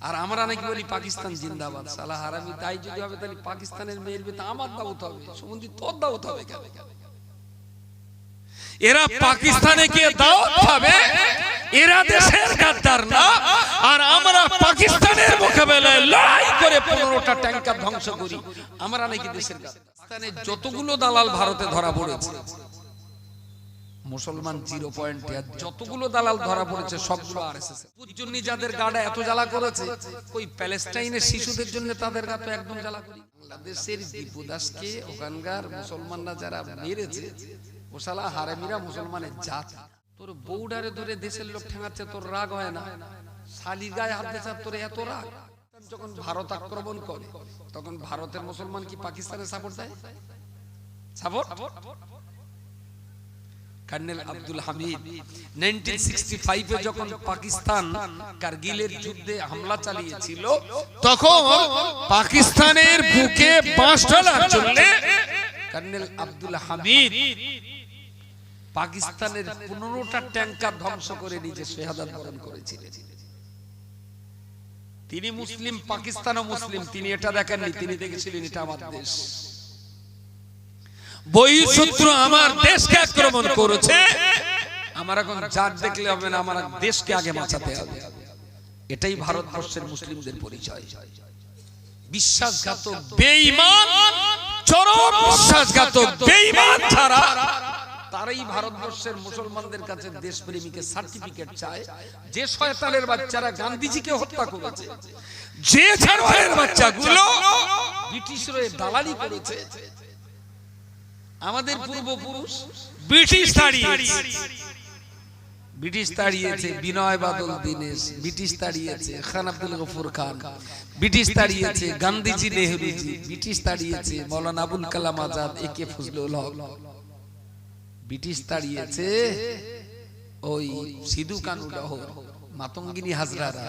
আর আমরা নাকি বলি পাকিস্তান জিন্দাবাদ সালা হারামি তাই যদি হবে তাহলে পাকিস্তানের মেয়ের বিয়ে আমার দাওত হবে সুমন্দি তোর দাওত হবে কেন? এরা পাকিস্তানে গিয়ে দাওয়াত খাবে এরা দেশের গাদ্দার না আর আমরা পাকিস্তানের মোকাবেলায় লড়াই করে পনেরোটা ট্যাঙ্কার ধ্বংস করি। আমরা নাকি দেশের গাদ্দার। পাকিস্তানে যতগুলো দালাল ভারতে ধরা পড়েছে মুসলমান জিরো পয়েন্ট যতগুলো দালাল ধরা পড়েছে, সবগুলো আর এসেছে জন্য যাদের গাড়া এত জ্বালা করেছে, ওই প্যালেস্টাইনের শিশুদের জন্য তাদের গা তো একদম জ্বালা করি। বাংলাদেশের দীপু দাসকে ওখানকার মুসলমানরা যারা মেরেছে ও শালা হারেমিরা মুসলমানের জাত। তোর বৌডারে ধরে দেশের লোক ঠেঙাচ্ছে, তোর রাগ হয় না। শালির গায়ে হাত দিয়েছে তোর এত রাগ। যখন ভারত আক্রমণ করে, তখন ভারতের মুসলমান কি পাকিস্তানের সাপোর্ট দেয়? Support colonel Abdul Hamid. 1965 এ যখন পাকিস্তান কারগিলের যুদ্ধে হামলা চালিয়েছিল তখন পাকিস্তানের বুকে বাঁশ ঢালার জন্য কর্নেল আব্দুল হামিদ পাকিস্তানের পনেরোটা ট্যাঙ্কার ধ্বংস করে নিজে শেহাদাত বরণ করেছিলেন। তিনি মুসলিম পাকিস্তানও মুসলিম। তিনি এটা দেখেননি তিনি দেখেছিলেন এটা আমার দেশ। বহিঃশত্রু আমার দেশকে আক্রমণ করেছে। আমার এখন জাত দেখলে হবে না আমার দেশকে আগে বাঁচাতে হবে। এটাই ভারতবর্ষের মুসলিমদের পরিচয়। বিশ্বাসঘাতক বেঈমান চরম বিশ্বাসঘাতক বেঈমান ছাড়া। তারাই ভারতবর্ষের মুসলমানদের কাছে দেশপ্রেমীকে সার্টিফিকেট চায়। যে শয়তানের বাচ্চারা গান্ধীজিকে হত্যা করেছে যে জানোয়ারের বাচ্চাগুলো ব্রিটিশরা দালালি করেছে আমাদের পূর্বপুরুষ ব্রিটিশ তাড়িয়েছে। ব্রিটিশ তাড়িয়েছে বিনয় বাদল দীনেশ ব্রিটিশ তাড়িয়েছে খান আব্দুল গফুর খান ব্রিটিশ তাড়িয়েছে Gandhiji Nehruji British তাড়িয়েছে Maulana Abul Kalam Azad A K Fazlul Haque. British তাড়িয়েছে ওই সিধু কানু লাহোর মাতঙ্গিনী হাজরারা।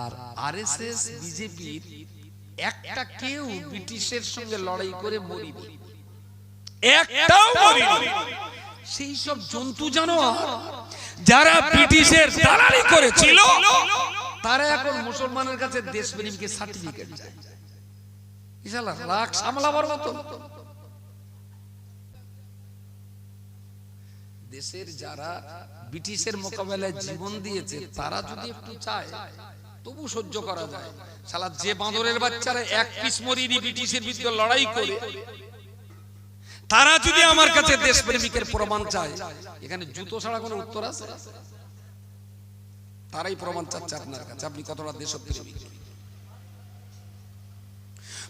আর আরএসএস বিজেপির একটা কেউ ব্রিটিশের সঙ্গে লড়াই করে মরিনি একটাও মরিনি সেই সব জন্তু জানোয়ার যারা ব্রিটিশের দালালি করেছিল তারা এখন মুসলমানের কাছে দেশপ্রেমকে সার্টিফিকেট চায়। রাগ সামলাবার মতো। দেশের যারা ব্রিটিশের মোকাবেলায় জীবন দিয়েছে তারা যদি একটু চায় তবু সহ্য করা যায়। শালা যে বাঁদরের বাচ্চারা এক পিস মরিনি ব্রিটিশের বিরুদ্ধে লড়াই করে তারা যদি আমার কাছে দেশপ্রেমিকের প্রমাণ চায়, এখানে জুতো ছাড়া কোনো উত্তর আছে? তারাই প্রমাণ চাচ্ছে আপনার কাছে, আপনি কতটা দেশপ্রেমিক?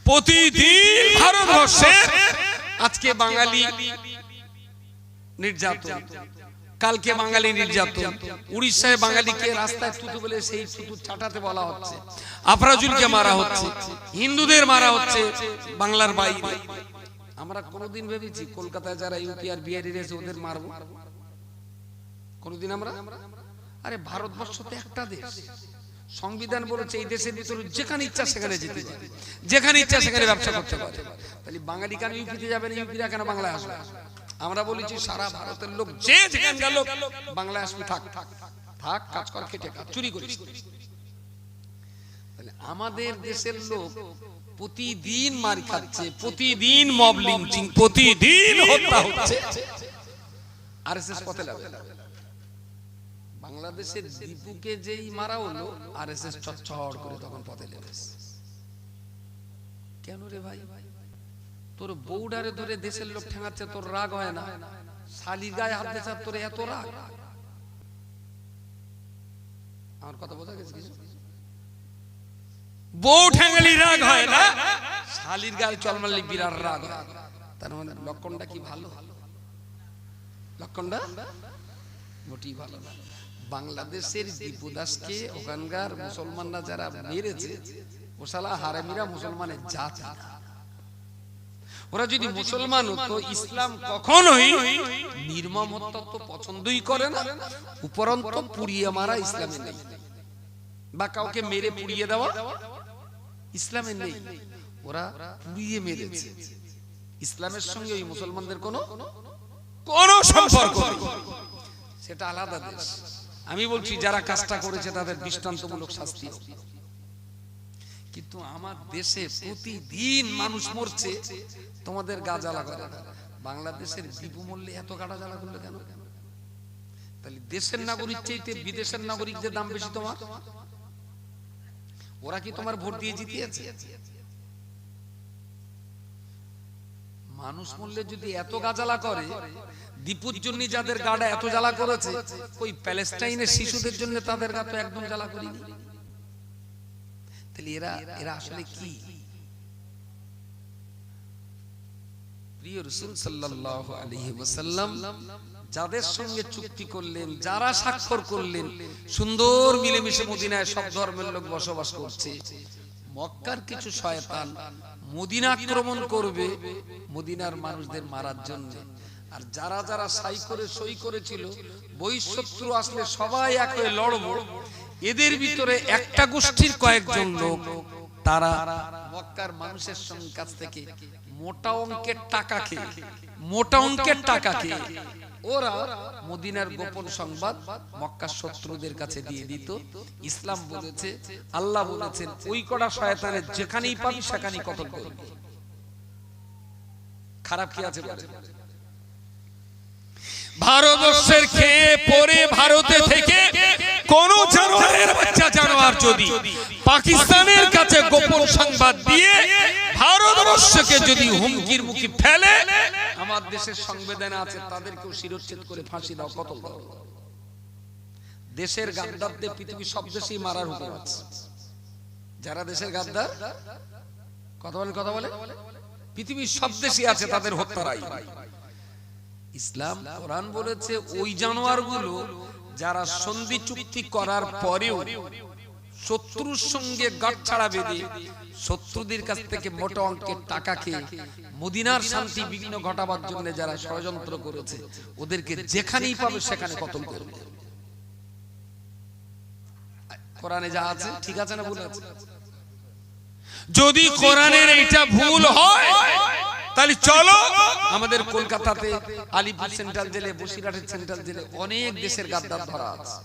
প্রতিদিন ভারতবর্ষে আজকে বাঙালি নির্যাতন, কালকে বাঙালি নির্যাতন, উড়িষ্যায় বাঙালিকে রাস্তায় থুতু বলে সেই থুতু চাটাতে বলা হচ্ছে, আফরাজুলকে মারা হচ্ছে, হিন্দুদের মারা হচ্ছে বাংলার বাইরে। আমরা কোনোদিন ভেবেছি কলকাতায় যারা ইউপি আর বিহারি রয়েছে ওদের মারবো। কোনোদিন আমরা? আরে ভারতবর্ষ তো একটা দেশ। সংবিধান বলেছে এই দেশের ভিতরে যেখানে ইচ্ছা সেখানে যেতে পারে যেখানে ইচ্ছা সেখানে ব্যবসা করতে পারে। তাহলে বাঙালি কেন ইউপিতে যাবে না? ইউপিরা কেন বাংলায় আসবে? আমরা বলেছি সারা ভারতের লোক, যে যেখানকার লোক বাংলায় আসবি, থাক থাক থাক কাজ কর, খেটে কাজ চুরি করিস। আমাদের দেশের লোক প্রতিদিন মার খাচ্ছে প্রতিদিন মব লিঞ্চিং প্রতিদিন হত্যা হচ্ছে। আরএসএস পথে লাগে বাংলাদেশের দীপুকে যেই মারা হলো আরএসএস চচ্চড় করে তখন পথে লেগেছে কেন রে ভাই? তোর বউডারে ধরে দেশের লোক ঠেঙাচ্ছে তোর রাগ হয় না? শালির গায়ে হাত দিয়েছে তোর এত রাগ? আমার কথা বোঝা গেছে কিছু? মানে বাংলাদেশের দীপু ওখানকার মুসলমানরা যারা মেরেছে, ও শালা হারামিরা মুসলমানের জাত। ওরা যদি মুসলমান হতো ইসলাম কখনোই নির্মম তো পছন্দই করে না। উপরন্ত পুড়িয়ে মারা ইসলামে নেই। বা কাউকে মেরে পুড়িয়ে দেওয়া ইসলামে নেই। ওরা পুড়িয়ে মেরেছে ইসলামের সঙ্গে ওই মুসলমানদের কোনো কোনো সম্পর্ক সেটা আলাদা দেশ। আমি বলছি যারা কাজটা করেছে তাদের দৃষ্টান্তমূলক শাস্তি কিন্তু আমার দেশে প্রতিদিন মানুষ মরছে তোমাদের গা জ্বালা করে। বাংলাদেশের বিপু মূল্যে এত গাড়া জ্বালা করলে কেন? তাহলে দেশের নাগরিক চাইতে বিদেশের নাগরিকদের দাম বেশি তোমার? ওরা কি তোমার ভোট দিয়ে জিতিয়েছে? মানুষ মূল্যে যদি এত গাজালা করে দীপুর জন্য যাদের গাড়া এত জ্বালা করেছে ওই প্যালেস্টাইনের শিশুদের জন্য তাদের গা তো একদম জ্বালা করিনি। তাহলে এরা এরা আসলে কি? প্রিয় রসুল সাল্লাল্লাহু আলাইহি ওয়াসাল্লাম যাদের সঙ্গে চুক্তি করলেন যারা স্বাক্ষর করলেন সুন্দর মিলেমিশে মদিনায় সব ধর্মের লোক বসবাস করছে। মক্কার কিছু শয়তান মদিনা আক্রমণ করবে মদিনার মানুষদের মারার জন্য। আর যারা যারা সাই করে সই করেছিল বহিঃশত্রু আসলে সবাই এক হয়ে লড়বো। এদের ভিতরে একটা গোষ্ঠীর কয়েকজন লোক তারা মক্কার মানুষের সঙ্গে কাছ থেকে মোটা অঙ্কের টাকা খেয়ে মোটা অঙ্কের টাকা খেয়ে। ওরা মদিনার গোপন সংবাদ মক্কার শত্রুদের কাছে দিয়ে দিত। ইসলাম বলেছে, আল্লাহ বলেছেন, ওই কটা শয়তানের যেখানেই পাবি সেখানেই কতল করবি। খারাপ কি আছে ভারতবর্ষের খেয়ে পরে ভারতে থেকে কোন জানোয়ারের বাচ্চা জানোয়ার যদি? পাকিস্তানের কাছে গোপন সংবাদ দিয়ে ভারতবর্ষকে যদি হুমকির মুখে ফেলে আমার দেশের সংবিধানে আছে তাদেরকেও শিরোচ্ছেদ করে ফাঁসি দাও কতল দাও। দেশের গাদ্দারদের পৃথিবীর সব দেশেই মারার হুকুম আছে। যারা দেশের গাদ্দার কথা বলে কথা বলে পৃথিবীর সব দেশই আছে তাদের হত্যার ইসলাম কোরআন বলেছে ওই জানোয়ারগুলো যারা সন্ধি চুক্তি করার পরেও শত্রুর সঙ্গে গাঁট ছাড়া বেঁধে শত্রুদের কাছ থেকে মোটা অঙ্কের টাকা খেয়ে মদিনার শান্তি বিঘ্ন ঘটাবার জন্য যারা ষড়যন্ত্র করেছে ওদেরকে যেখানেই পাবে সেখানে কতল করবে। কোরআনে যা আছে ঠিক আছে না ভুল আছে? যদি কোরআনের এইটা ভুল হয় তাহলে চলো আমাদের কলকাতাতে আলিপুর সেন্ট্রাল জেলে বসিরহাটের সেন্ট্রাল জেলে অনেক দেশের গাদ্দার ধরা আছে।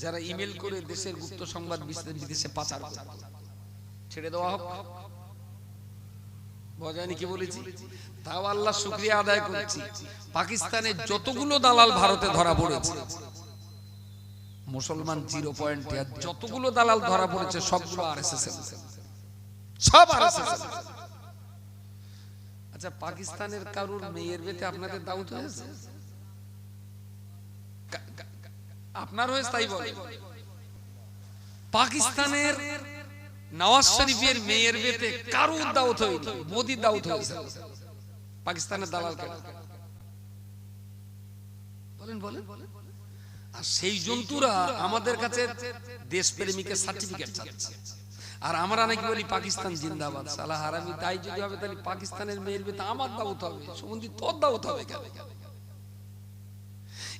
যারা ইমেল করে দেশের গুপ্ত সংবাদ বিদেশে- পাচার ছেড়ে দেওয়া হোক। বজায়নি কি বলেছি? তাও আল্লাহ শুক্রিয়া আদায় করছি। পাকিস্তানের যতগুলো দালাল ভারতে ধরা পড়েছে। মুসলমান জিরো পয়েন্ট যতগুলো দালাল ধরা পড়েছে সবগুলো আর এস সব আর আচ্ছা পাকিস্তানের কারুর মেয়ের বেতে আপনাদের দাউদ হয়েছে? আপনার হয়েছে তাই বলে। পাকিস্তানের নওয়াজ শরীফের মেয়ের বেতে কারুর দাউদ হয়নি? মোদির দাউদ হয়েছে পাকিস্তানের দালাল কেন? বলেন বলেন। আর সেই জন্তুরা আমাদের কাছে দেশপ্রেমিকের সার্টিফিকেট চাচ্ছে। আর আমরা নাকি বলি পাকিস্তান জিন্দাবাদ সালা হারামি। তাই যদি হবে তাহলে পাকিস্তানের মেয়ের বেতে আমার দাউত হবে। সুমন্দি তোর দাউত হবে কেন?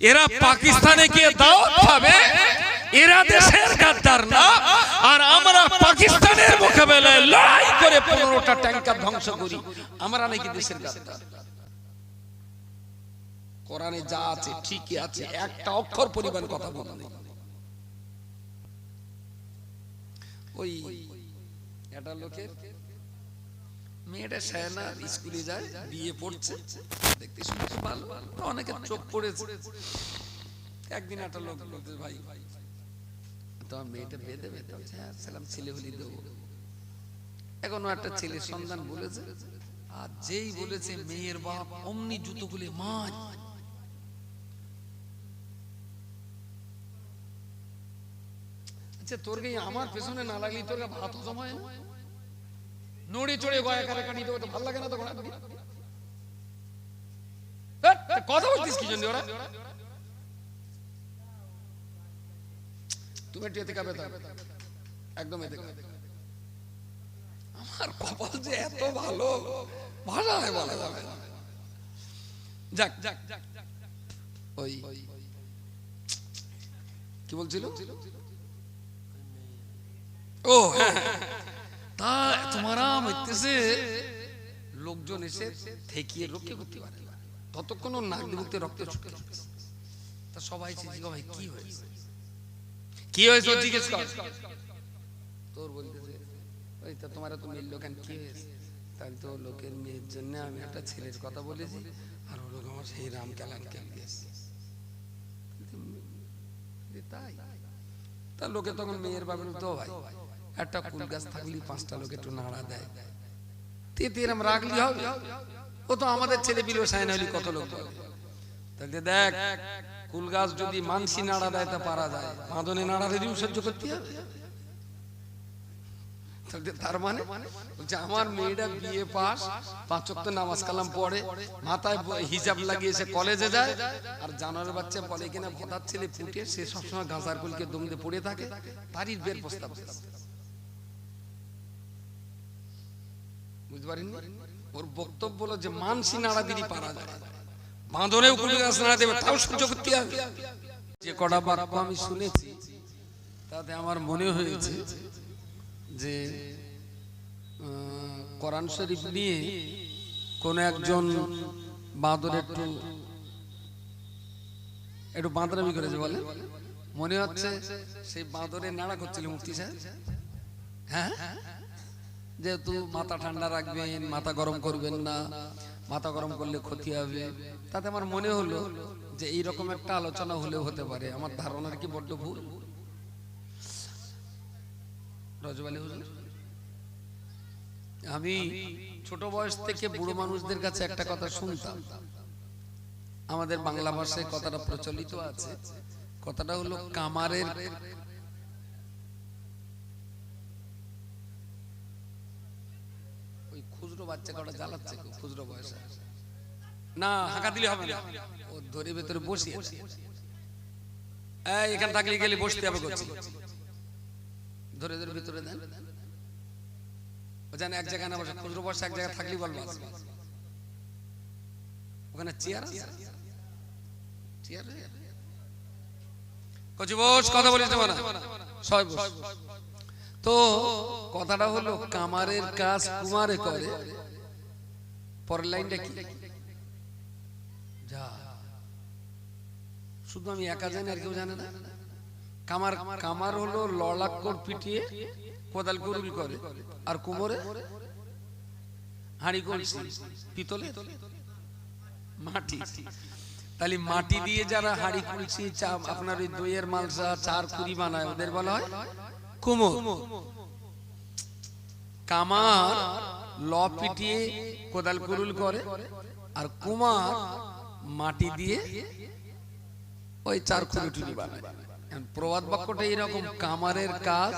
এরা পাকিস্তানে গিয়ে দাওয়াত খাবে এরা দেশের গাদ্দার না। আর আমরা পাকিস্তানের মোকাবেলায় লড়াই করে পনেরোটা ট্যাঙ্কার ধ্বংস করি। আমরা নাকি দেশের গাদ্দার। কোরআনে যা আছে ঠিকই আছে। একটা অক্ষর পরিমাণ কথা বলা। নেই ওই একটা লোকের মেয়েটা সায়না স্কুলে যায় বিয়ে পড়ছে। দেখতে শুনতে ভালো। অনেকে চোখ পড়েছে। একদিন একটা লোক বলতে ভাই মেয়েটা বেঁধে বেঁধে হ্যাঁ সালাম ছেলে হলি দেবো। এখনও একটা ছেলের সন্ধান বলেছে। আর যেই বলেছে মেয়ের বাপ অমনি জুতো খুলে মাছ আচ্ছা তোর গায়ে আমার পেছনে না লাগলি তোর ভাত হজম না? নড়ে চড়ে গয়া কারে কাটি দেবো তো ভালো লাগে না তো ঘোড়া কথা বলছিস কি জন্য ওরা? তুমি একটু এতে কাবে একদম এতে আমার কপাল যে এত ভালো ভাষায় বলা যাবে না। যাক যাক ওই কি বলছিল? ও হ্যাঁ, হ্যাঁ। তা তোমার হইতেছে লোকজন এসে ঠেকিয়ে রক্ষে করতে পারে। ততক্ষণ ওর নাক মুখতে রক্ত ছুটে। তা সবাই জিজ্ঞেস ভাই, কি হয়েছে? কি হয়েছে জিজ্ঞেস কর। তোর বলতেছে, ওই তো তোমার তো মিললো কেন কি হয়েছে? তাই তো লোকের মেয়ের জন্য আমি একটা ছেলের কথা বলেছি, আর ও লোক আমার সেই রাম কেলান কেন গেছে তাই তা লোকে তখন মেয়ের বাবার তো ভাই একটা কুল গাছ থাকলে পাঁচটা লোকে একটু নাড়া দেয়। তেতে এরম রাগলি হবে? ও তো আমাদের ছেলে সাইন হলি কত লোক। বলে দেখ কুল গাছ যদি মানসি নাড়া দেয় তা পারা যায়। মাদনে নাড়া দিলেও সহ্য করতে হবে? তার মানে? বলছে আমার মেয়েটা বিয়ে পাস পাঁচ ওয়াক্ত নামাজ কালাম পড়ে মাথায় হিজাব লাগিয়ে সে কলেজে যায় আর জানোয়ারের বাচ্চা বলে কিনা ভোটার ছেলে ফুটে সে সবসময় গাঁজার কুলকে দম দিয়ে পড়ে থাকে তারই বের প্রস্তাব বুঝতে পারেননি ওর বক্তব্য হলো যে মানসি নাড়া দিলি পারা যায়। বাঁধনেও কুড়ি গাছ নাড়া দেবে, তাও সহ্য করতে হবে যে কটা বাক্য আমি শুনেছি, তাতে আমার মনে হয়েছে যে কোরআন শরীফ নিয়ে কোন একজন বাঁদর একটু একটু বাঁদরামি করেছে বলে। মনে হচ্ছে সেই বাঁদরের নাড়া করছিল মুফতি সাহেব। হ্যাঁ? যেহেতু মাথা ঠান্ডা রাখবেন, মাথা গরম করবেন না, মাথা গরম করলে ক্ষতি হবে। তাতে আমার মনে হলো যে এইরকম একটা আলোচনা হলেও হতে পারে। আমার ধারণার কি বড্ড ভুল? আমি ছোট বয়স থেকে বুড়ো মানুষদের কাছে একটা কথা শুনতাম। আমাদের বাংলা ভাষায় কথাটা প্রচলিত আছে। কথাটা হলো, কামারের খুচরো বাচ্চা কটা জ্বালাচ্ছে খুচরো বয়সে না হাঁকা দিলে হবে না। ও ধরে ভেতরে বসিয়ে এই এখানে থাকলে গেলে বসতে হবে করছি ধরে ধরে ভিতরে দেন। ও জানে এক জায়গায় না বসে খুচরো বসে এক জায়গায় থাকলেই বলব ওখানে চেয়ার আছে? চেয়ার কচি বস কথা বলিস না সবাই বস। তো কথাটা হলো, কামারের কাজ কুমারে করে। পরের লাইনটা কি? শুধু আমি একা জানি, আর কেউ জানে না। কামার কামার হলো লড়াক্কর পিটিয়ে, কোদাল গরুল করে আর কুমোরে? হাঁড়ি পিতলে? মাটি। তাহলে মাটি দিয়ে যারা হাঁড়ি কলসি চা আপনার ওই দইয়ের মালসা, চার কুড়ি বানায়, ওদের বলা হয়? কুমোর কামার ল কোদাল কুরুল করে আর কুমার মাটি দিয়ে ওই চার বানায়। প্রবাদ বাক্যটা এরকম কামারের কাজ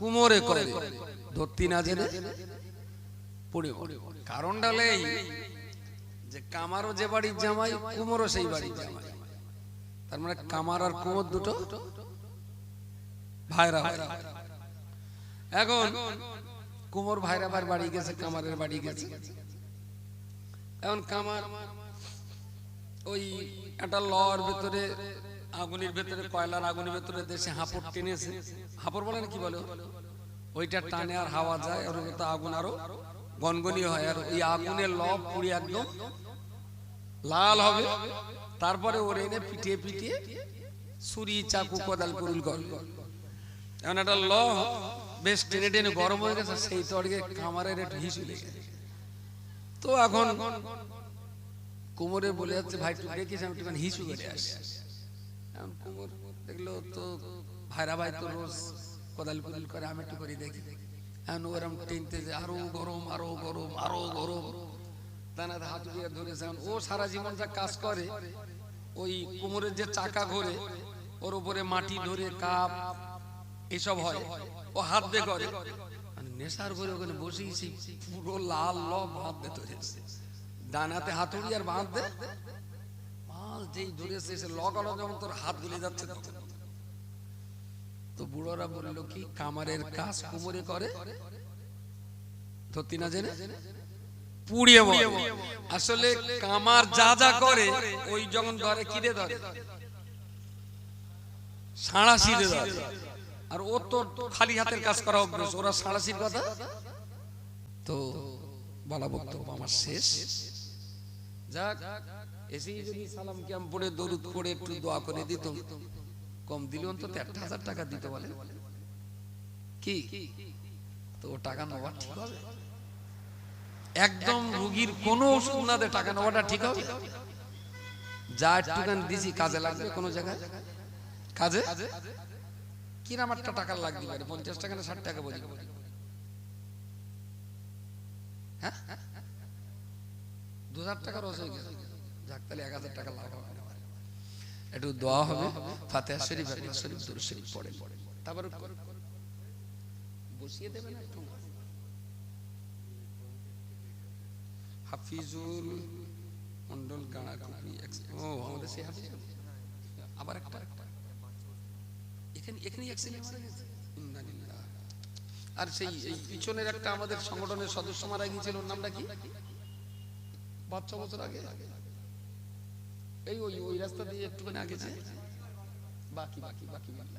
কুমোরে করে। ধরতি না জেনে পড়ে কারণটা যে কামারও যে বাড়ির জামাই, কুমোরও সেই বাড়ির জামাই। তার মানে কামার আর কুমোর দুটো ভাইরা এখন কুমোর ভাইরা ভাই বাড়ি গেছে কামারের বাড়ি গেছে। এখন কামার ওই একটা লর ভেতরে আগুনের ভেতরে কয়লার আগুনের ভেতরে দেশে হাঁপড় টেনেছে। হাঁপড় বলে না কি বলে? ওইটা টানে আর হাওয়া যায় আর ওটা আগুন আরও গনগনি হয় আর ওই আগুনের লব পুড়ে একদম লাল হবে। তারপরে ওর এনে পিটিয়ে পিটিয়ে ছুরি চাকু কোদাল কুরুল কর এমন একটা ল, বেশ টেনে টেনে গরম হয়ে গেছে, সেই তড়কে কামারের একটু হিসু লেগে তো এখন কোমরে বলে যাচ্ছে, ভাই, তুই দেখিস, আমি একটুখানি হিসু করে আসি। এখন কোমর দেখল, তো ভাইরা ভাই তো রোজ কোদাল কুদাল করে, আমি একটু করে দেখি। এখন ওরম টেনতে যে, আরও গরম আরও গরম আরও গরম। তানাতে হাত দিয়ে ধরেছে। ও সারা জীবন যা কাজ করে, ওই কোমরের যে চাকা ঘোরে, ওর উপরে মাটি ধরে কাপ এসব হয়। ও হাত দিয়ে করে। নেশার করে ওখানে বসেছি পুরো লাল ল ভাত দিয়ে ধরেছে ডানাতে হাতুড়ি আর বাঁধ দে মাল যেই ধরেছে সে লগালো যখন তোর হাত গুলে যাচ্ছে তখন। তো বুড়োরা বলল কি কামারের কাজ কুমোরে করে? ধরতি না জেনে পুড়িয়ে বলে আসলে কামার যা যা করে ওই যখন ধরে কিরে ধরে সাঁড়াশিরে ধরে। আর ও তো খালি হাতের কাজ করা অভ্যেস ওরা সাঁড়াশির কথা? তো বলা বক্তব্য আমার শেষ। যাক, এসেই যদি সালাম কিয়াম পড়ে, দরুদ পড়ে, একটু দোয়া করে দিত। কম দিলে অন্তত একটা হাজার টাকা দিতে বলে। কি? তো টাকা নেওয়া ঠিক হবে? একদম রুগীর কোনো ওষুধ না দিয়ে টাকা নেওয়াটা ঠিক হবে? যা একটুখানি দিছি, কাজে লাগবে কোনো জায়গায়? কাজে? কিরাম একটা টাকা লাগবে পারে পঞ্চাশ টাকা না ষাট টাকা বলি? হ্যাঁ? দু হাজার টাকা রস হয়ে গেছে। যাক, তাহলে এক হাজার টাকা লাভ একটু দোয়া হবে, ফাতেহা শরীফ হাদিস শরীফ, দুরূদ শরীফ পড়ে। তারপর বসিয়ে দেবেন একটু? হাফিজুল মন্ডল গাড়া কুপি ও, আমাদের সেই হাফিজ? আবার একটা? আর সেই পিছনের একটা আমাদের সংগঠনের সদস্য মারা গিয়েছিল ওর নামটা কি পাঁচ ছ বছর আগে এই ওই ওই রাস্তা দিয়ে একটুখানি আগে যে বাকি বাকি বাকি বাকি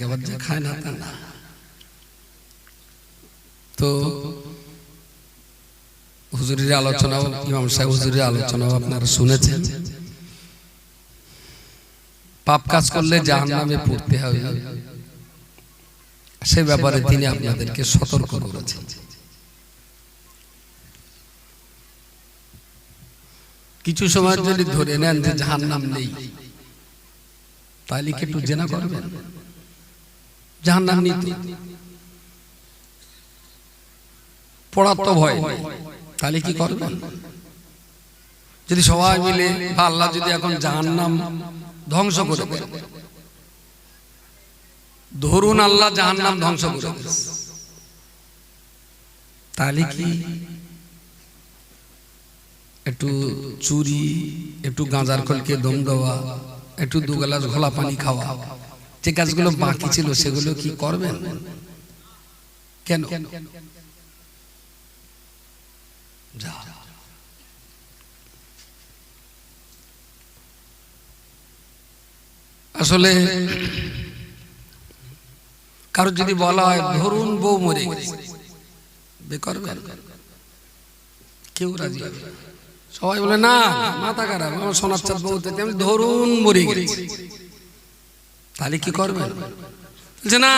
একেবারে যে খায় না তা না তো হুজুরের আলোচনাও, ইমাম সাহেব হুজুরের আলোচনাও আপনারা শুনেছেন। পাপ কাজ করলে জাহান্নামে পড়তে হবে সে ব্যাপারে তিনি আপনাদেরকে সতর্ক করেছেন। কিছু সময় যদি ধরে নেন যে জাহান নাম নেই, তাহলে কি একটু জেনা করবেন? পড়ার তো ভয় তাহলে কি করবেন যদি সবাই মিলে বা আল্লাহ যদি এখন ধ্বংস করে ধরুন আল্লাহ জাহান্নাম ধ্বংস করে তাহলে কি একটু চুরি, একটু গাঁজার কলকে দম দেওয়া, একটু দু গ্লাস ঘোলা পানি খাওয়া যে কাজগুলো বাকি ছিল সেগুলো কি করবেন? কেন? আসলে কারও যদি বলা হয় ধরুন বউ মরে গেছে। কেউ রাজি হবে সবাই বলে না মাথা খারাপ আমার সোনার চাঁদ বউ ধরুন মরে গেছি। তাহলে কি করবেন বলছে না।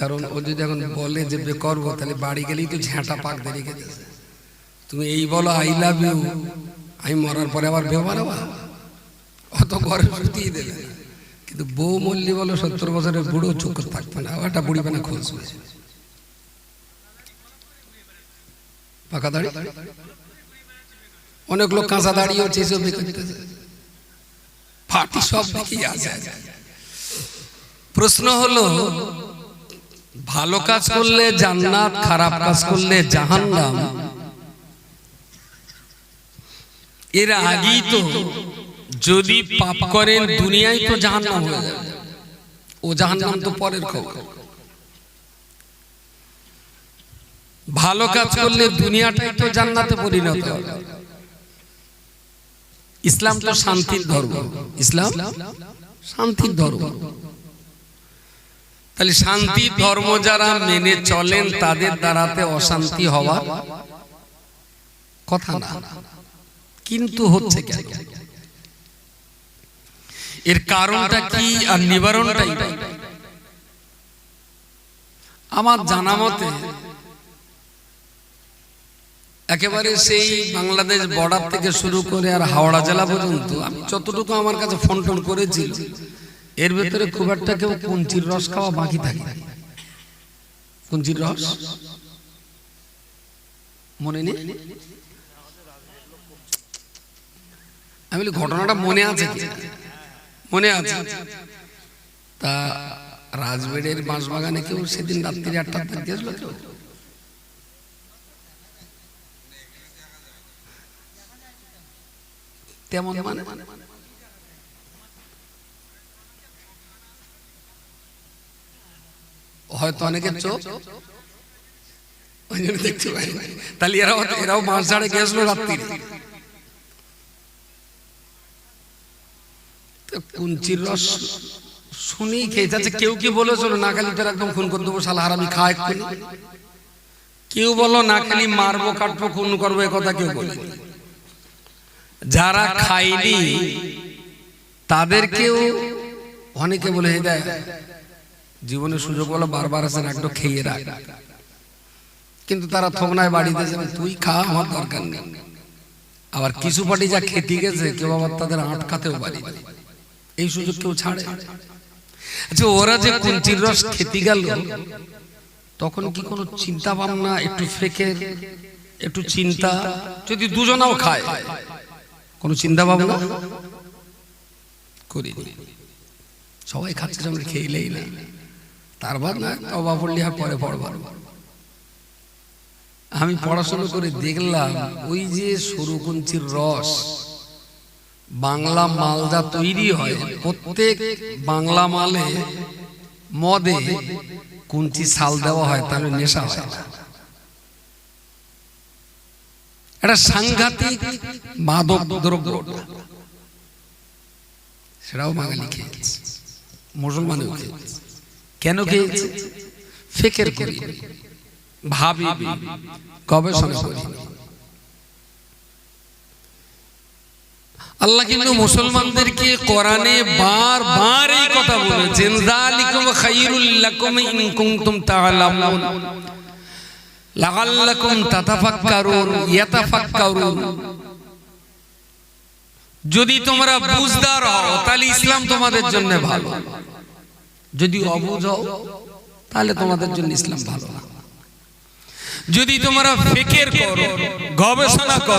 কারণ ও যদি এখন বলে যে বে করব তাহলে বাড়ি গেলেই তো ঝ্যাঁটা পাক রেখে দিয়েছে। তুমি এই বলো আই লাভ ইউ আমি মরার পরে আবার ব্যবহার হবা অত ঘরে শুতিয়ে দেবে কিন্তু বউ মল্লি বলো সত্তর বছরের বুড়ো চোখ থাকবে না। ওটা বুড়ি বেনা খুঁজবে পাকা দাড়ি? অনেক লোক কাঁচা দাঁড়িয়ে হচ্ছে এসব করতেছে। ফাটি সব দেখি আছে। প্রশ্ন হলো, ভালো কাজ করলে জান্নাত, খারাপ কাজ করলে জাহান্নাম? এর আগেই তো, যদি পাপ করেন দুনিয়ায় তো জাহান্নাম হয়ে যাবে। ও জাহান্নাম তো পরের খবর। ভালো কাজ করলে দুনিয়াটাই তো জান্নাতে পরিণত হবে। ইসলাম তো শান্তির ধর্ম। ইসলাম শান্তির ধর্ম। তাহলে শান্তির ধর্ম যারা মেনে চলেন তাদের দ্বারাতে অশান্তি হওয়ার কথা না। কিন্তু হচ্ছে কেন? এর কারণটা কি আর নিবারণটাই? আমার জানা মতে একেবারে সেই বাংলাদেশ বর্ডার থেকে শুরু করে আর হাওড়া জেলা পর্যন্ত আমি যতটুকু আমার কাছে ফোন টোন করেছি, এর ভেতরে খুব একটা কেউ কুঞ্চির রস খাওয়া বাকি থাকে কুঞ্চির রস? মনে নেই? আমি বলি, ঘটনাটা মনে আছে মনে আছে। তা রাজবেড়ের বাঁশবাগানে কেউ সেদিন রাত্রি আটটার দিকে গেছিল কেউ? তেমন মানে। হয়তো অনেকের চোখ। ওই জন্য দেখতে পাই। তাহলে এরাও এরাও মাছ ঝাড়ে গেছিল রাত্রি। কুঞ্চির রস শুনেই খেয়ে যাচ্ছে কেউ কি বলেছিল না খালি তোর একদম খুন করে দেবো শালা হারামি খা এক্ষুনি। কেউ বলো না খালি মারবো কাটবো খুন করব এ কথা কেউ বলে। যারা খায়নি, তাদেরকেও অনেকে বলে দেয় জীবনে সুযোগ বলো বারবার আছে একটু খেয়ে রাখ। কিন্তু তারা থোকনায় বাড়িতে যাবে তুই খা, আমার দরকার নেই। আবার কিছু পার্টি যা খেতে গেছে, কেউ আবার তাদের আটকাতেও পারি এই সুযোগ কেউ ছাড়ে? আচ্ছা ওরা যে কুঞ্চির রস খেতে গেল, তখন কি কোনো চিন্তা ভাবনা, একটু ফেকের একটু চিন্তা? যদি দুজনাও খায় কোনো চিন্তা ভাবনা করি সবাই খাচ্ছে আমরা খেয়েলেই না তারপর না তবা পড়লি আর পরে পড়বার আমি পড়াশোনা করে দেখলাম, ওই যে সরুকুঞ্চির রস, বাংলা মালদা তৈরি হয়, প্রত্যেক বাংলা মালে মদে কুঞ্চি সাল দেওয়া হয় তাহলে নেশা হয় না। এটা সাংঘাতিক মাদক দ্রব্য। সেটাও বাঙালি খেয়েছে। কেন খেয়েছে? ফেকের করি। ভাবি, গবেষণা করি। আল্লাহ কিন্তু মুসলমানদেরকে কোরআনে বারবার এই কথা বলেছেন যালিকুম খায়রুল লাকুম ইন কুনতুম তাআলামুন। লাআল্লাকুম তাতাফাক্কারুন, ইয়াতাফাক্কারুন। যদি তোমরা বুঝদার হও, তাহলে ইসলাম তোমাদের জন্য ভালো। যদি অবুঝ হও, তাহলে তোমাদের জন্য ইসলাম ভালো না। যদি তোমরা ফিকির করো, গবেষণা করো